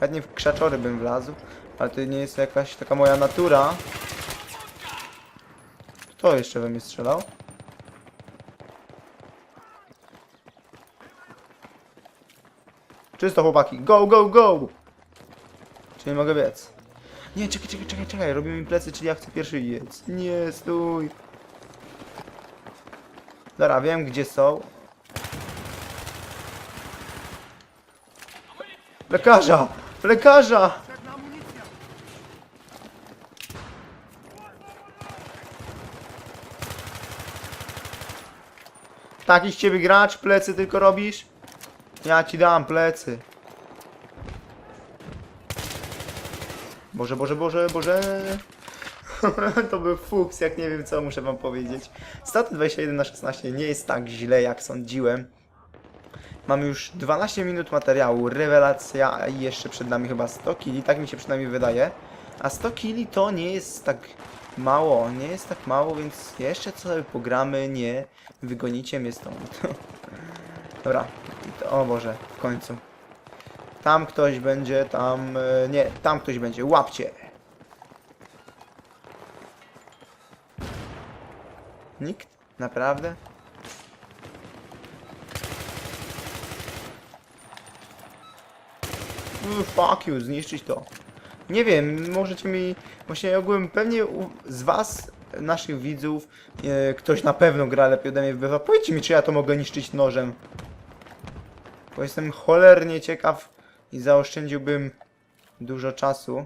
Chętnie w krzaczory bym wlazł, ale to nie jest jakaś taka moja natura. Kto jeszcze we mnie strzelał? Czysto chłopaki, go, go, go! Czy nie mogę biec? Nie, czekaj, czekaj, czekaj, czekaj, robią mi plecy, czyli ja chcę pierwszy biec. Nie, stój. Dobra, wiem gdzie są. Lekarza! Lekarza! Taki z ciebie gracz, plecy tylko robisz? Ja ci dam plecy. Boże, Boże, Boże, Boże. to był fuks, jak nie wiem co muszę wam powiedzieć. Staty 21 na 16 nie jest tak źle jak sądziłem. Mamy już 12 minut materiału, rewelacja i jeszcze przed nami chyba 100 kili, tak mi się przynajmniej wydaje. A 100 kili to nie jest tak mało, nie jest tak mało, więc jeszcze sobie pogramy, nie wygonicie mnie stąd. Dobra, to, o Boże, w końcu. Tam ktoś będzie, tam... e, Nie, tam ktoś będzie, łapcie! Nikt? Naprawdę? Mm, Fuck you, zniszczyć to. Nie wiem, możecie mi... Właśnie ogółem pewnie u, z was, naszych widzów, e, ktoś na pewno gra lepiej ode mnie w BWA. Powiedzcie mi, czy ja to mogę niszczyć nożem. Bo jestem cholernie ciekaw i zaoszczędziłbym dużo czasu.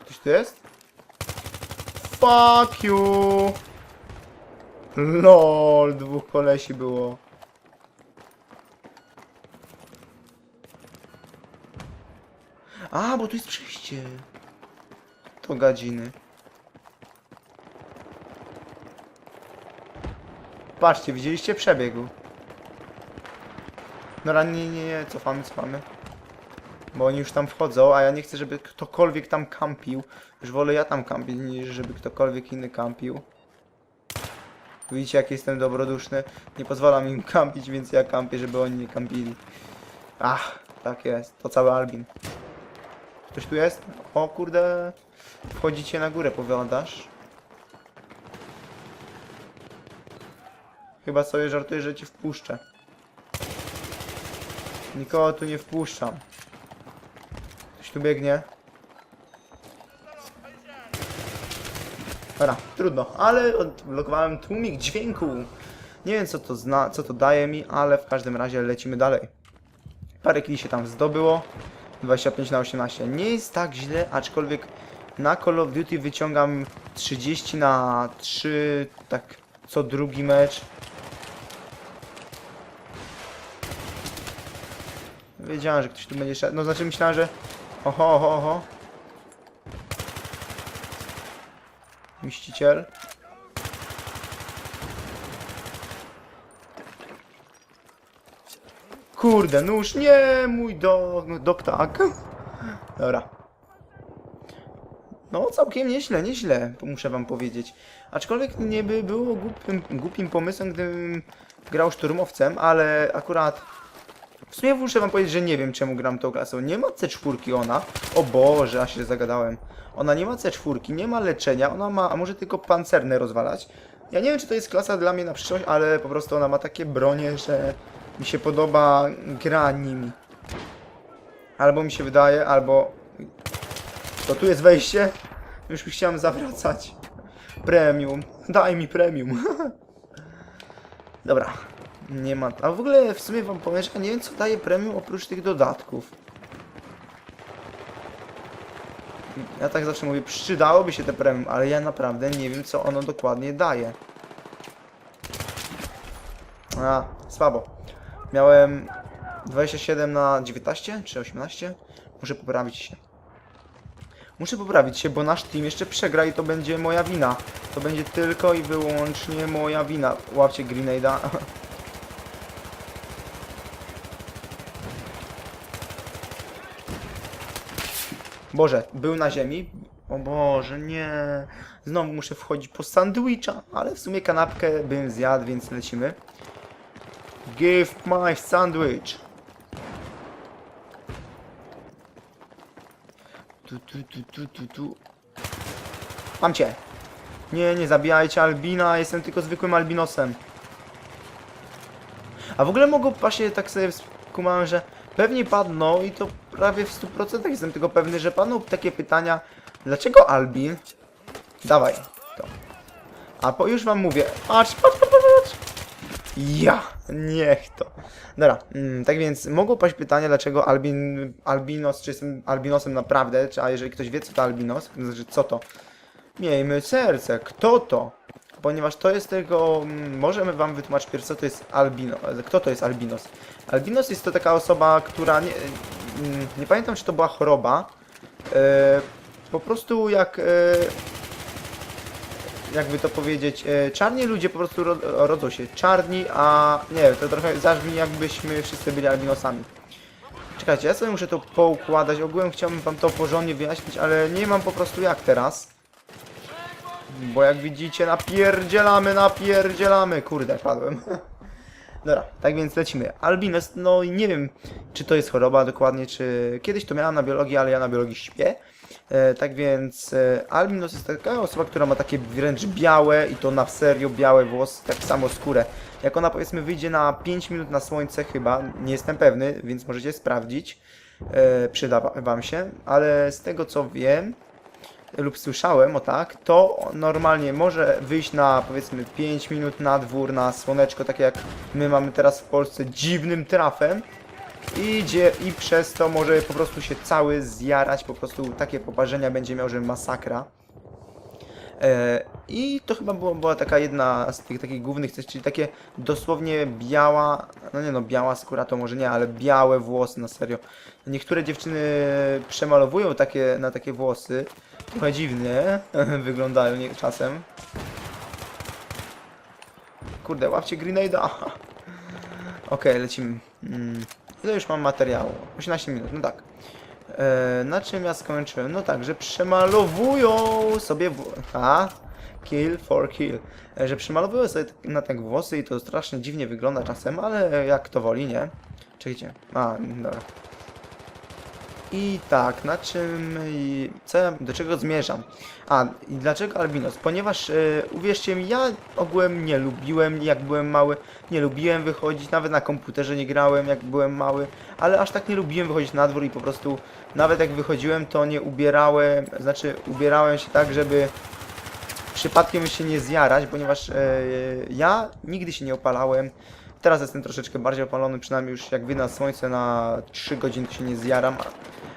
Ktoś tu jest? Fuck you! LOL, dwóch kolesi było. A, bo tu jest przejście. To gadziny. Patrzcie, widzieliście przebiegu. No nie, nie, nie, cofamy, cofamy. Bo oni już tam wchodzą, a ja nie chcę, żeby ktokolwiek tam kampił. Już wolę ja tam kampić, niż żeby ktokolwiek inny kampił. Widzicie, jak jestem dobroduszny. Nie pozwalam im kampić, więc ja kampię, żeby oni nie kampili. Ach, tak jest. To cały Albin. Ktoś tu jest? O kurde. Wchodzicie na górę, powiadasz. Chyba sobie żartuję, że ci wpuszczę. Nikogo tu nie wpuszczam. Tu biegnie. Dobra, trudno, ale odblokowałem tłumik dźwięku. Nie wiem co to zna, co to daje mi, ale w każdym razie lecimy dalej. Parę kili się tam zdobyło. 25 na 18. Nie jest tak źle, aczkolwiek na Call of Duty wyciągam 30 na 3, tak co drugi mecz. Wiedziałem, że ktoś tu będzie szedł. No znaczy myślałem, że... Oho, oho, oho. Mściciel. Kurde, nóż, nie, mój do, do ptak. Dobra. No, całkiem nieźle, nieźle, muszę wam powiedzieć. Aczkolwiek nie by było głupim, głupim pomysłem, gdybym grał szturmowcem, ale akurat... W sumie muszę wam powiedzieć, że nie wiem czemu gram tą klasą. Nie ma C4 ona. O Boże, aż się zagadałem. Ona nie ma C4, nie ma leczenia, ona ma, a może tylko pancerne rozwalać. Ja nie wiem, czy to jest klasa dla mnie na przyszłość, ale po prostu ona ma takie bronie, że mi się podoba gra nimi. Albo mi się wydaje, albo... To tu jest wejście? Już chciałem zawracać. Premium. Daj mi premium. Dobra. Nie ma... A w ogóle w sumie wam powiem, że nie wiem co daje premium oprócz tych dodatków. Ja tak zawsze mówię, przydałoby się te premium, ale ja naprawdę nie wiem co ono dokładnie daje. A, słabo. Miałem 27 na 19 czy 18? Muszę poprawić się. Muszę poprawić się, bo nasz team jeszcze przegra i to będzie moja wina. To będzie tylko i wyłącznie moja wina. Łapcie Grenade'a. Boże, był na ziemi. O Boże, nie. Znowu muszę wchodzić po sandwicha, ale w sumie kanapkę bym zjadł, więc lecimy. Give my sandwich. Tu, tu, tu, tu, tu, tu. Mam cię. Nie, nie zabijajcie Albina, jestem tylko zwykłym albinosem. A w ogóle mogą właśnie tak sobie skumałem, że pewnie padną i to prawie w 100% jestem tego pewny, że padną takie pytania, dlaczego Albin? Dawaj to. A po już wam mówię, patrz, patrz, patrz, patrz. Ja, niech to. Dobra, mm, tak więc mogą paść pytania, dlaczego Albin, Albinos, czy jestem Albinosem naprawdę, czy, a jeżeli ktoś wie, co to Albinos, to znaczy co to? Miejmy serce, kto to? Ponieważ to jest tego, mm, możemy wam wytłumaczyć pierwsze, co to jest albino, kto to jest albinos. Albinos jest to taka osoba, która, nie, nie pamiętam czy to była choroba, e, po prostu jak, e, jakby to powiedzieć, e, czarni ludzie po prostu ro, rodzą się czarni, a nie, to trochę zabrzmi jakbyśmy wszyscy byli albinosami. Czekajcie, ja sobie muszę to poukładać, ogółem chciałbym wam to porządnie wyjaśnić, ale nie mam po prostu jak teraz. Bo jak widzicie, napierdzielamy, napierdzielamy. Kurde, padłem. Dobra, tak więc lecimy. Albinos, no i nie wiem, czy to jest choroba dokładnie, czy... Kiedyś to miałam na biologii, ale ja na biologii śpię. E, tak więc e, albinos jest taka osoba, która ma takie wręcz białe i to na serio białe włosy, tak samo skórę. Jak ona powiedzmy wyjdzie na 5 minut na słońce chyba, nie jestem pewny, więc możecie sprawdzić. E, przyda wa- wam się, ale z tego co wiem, lub słyszałem, o tak, to normalnie może wyjść na powiedzmy 5 minut na dwór, na słoneczko, takie jak my mamy teraz w Polsce, dziwnym trafem i idzie i przez to może po prostu się cały zjarać, po prostu takie poparzenia będzie miał, że masakra. E, I to chyba była, była taka jedna z tych takich głównych cech, czyli takie dosłownie biała, no nie no, biała skóra to może nie, ale białe włosy, na serio. Niektóre dziewczyny przemalowują takie, na takie włosy, trochę dziwnie wyglądają nie, czasem. Kurde, łapcie grenada. Okej, lecimy. Mm. Ile już mam materiału? 18 minut, no tak. E, na czym ja skończyłem? No tak, że przemalowują sobie w... A? Kill for kill. E, że przemalowują sobie na tak włosy i to strasznie dziwnie wygląda czasem, ale jak to woli, nie? Czekajcie. A, dobra. I tak, na czym co do czego zmierzam? A, i dlaczego albinos? Ponieważ e, uwierzcie mi, ja ogółem nie lubiłem, jak byłem mały, nie lubiłem wychodzić, nawet na komputerze nie grałem, jak byłem mały, ale aż tak nie lubiłem wychodzić na dwór i po prostu, nawet jak wychodziłem, to nie ubierałem, znaczy ubierałem się tak, żeby przypadkiem się nie zjarać, ponieważ e, ja nigdy się nie opalałem. Teraz jestem troszeczkę bardziej opalony, przynajmniej już jak wyjdę na słońce na 3 godziny się nie zjaram.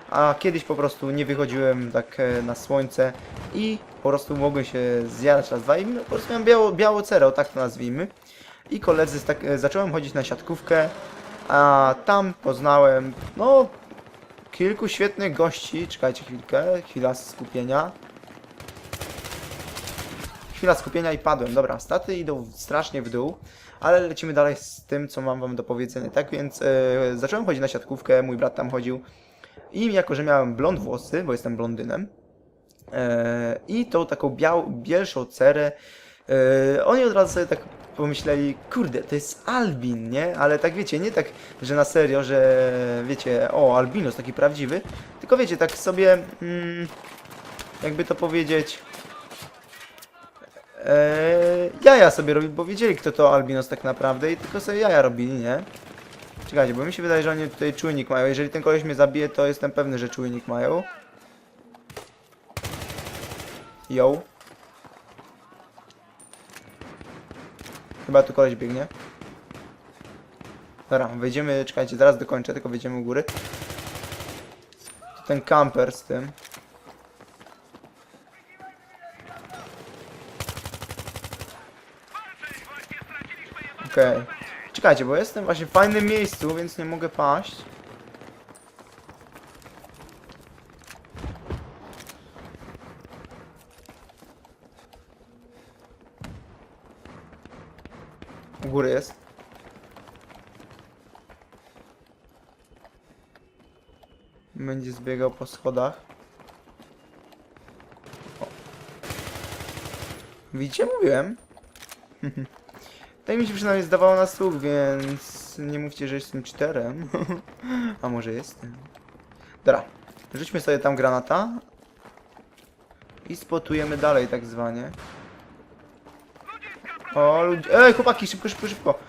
A, kiedyś po prostu nie wychodziłem tak e, na słońce i po prostu mogłem się zjarać raz, dwa i po prostu miałem biało, biało tak to nazwijmy. I koledzy, tak, e, zacząłem chodzić na siatkówkę, a tam poznałem, no, kilku świetnych gości. Czekajcie chwilkę, chwila skupienia. Chwila skupienia i padłem. Dobra, staty idą strasznie w dół, ale lecimy dalej z tym, co mam wam do powiedzenia. Tak więc e, zacząłem chodzić na siatkówkę, mój brat tam chodził. I jako, że miałem blond włosy, bo jestem blondynem, e, i tą taką biał, bielszą cerę, e, oni od razu sobie tak pomyśleli, kurde, to jest Albin, nie? Ale tak wiecie, nie tak, że na serio, że wiecie, o, Albinos taki prawdziwy, tylko wiecie, tak sobie, mm, jakby to powiedzieć, Eee, jaja sobie robili, bo wiedzieli kto to Albinos tak naprawdę i tylko sobie jaja robili, nie? Czekajcie, bo mi się wydaje, że oni tutaj czujnik mają. Jeżeli ten koleś mnie zabije, to jestem pewny, że czujnik mają. Yo. Chyba tu koleś biegnie. Dobra, wejdziemy, czekajcie, zaraz dokończę, tylko wejdziemy u góry. Ten camper z tym. Okej. Czekajcie, bo jestem właśnie w fajnym miejscu, więc nie mogę paść. U góry jest. Będzie zbiegał po schodach. Widzicie? Mówiłem. Tak mi się przynajmniej zdawało na słuch, więc nie mówcie, że jestem cheaterem. A może jestem. Dobra, rzućmy sobie tam granata. I spotujemy dalej tak zwanie. O, ludzie... Ej, chłopaki, szybko, szybko, szybko.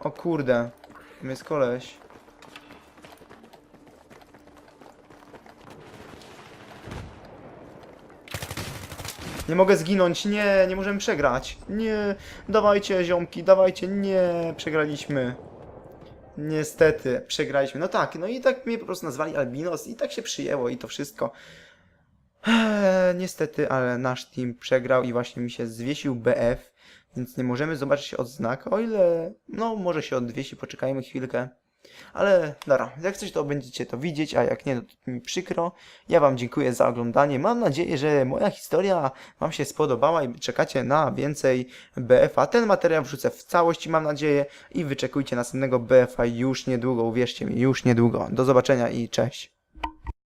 O kurde. Tam jest koleś. Nie mogę zginąć, nie, nie możemy przegrać. Nie, dawajcie ziomki, dawajcie, nie, przegraliśmy. Niestety, przegraliśmy. No tak, no i tak mnie po prostu nazwali Albinos i tak się przyjęło i to wszystko. Eee, niestety, ale nasz team przegrał i właśnie mi się zwiesił BF, więc nie możemy zobaczyć odznak, o ile, no może się odwiesi, poczekajmy chwilkę. Ale dobra, jak coś to będziecie to widzieć, a jak nie, to mi przykro. Ja wam dziękuję za oglądanie. Mam nadzieję, że moja historia wam się spodobała i czekacie na więcej BF-a. Ten materiał wrzucę w całości, mam nadzieję, i wyczekujcie następnego BF-a już niedługo, uwierzcie mi, już niedługo. Do zobaczenia i cześć.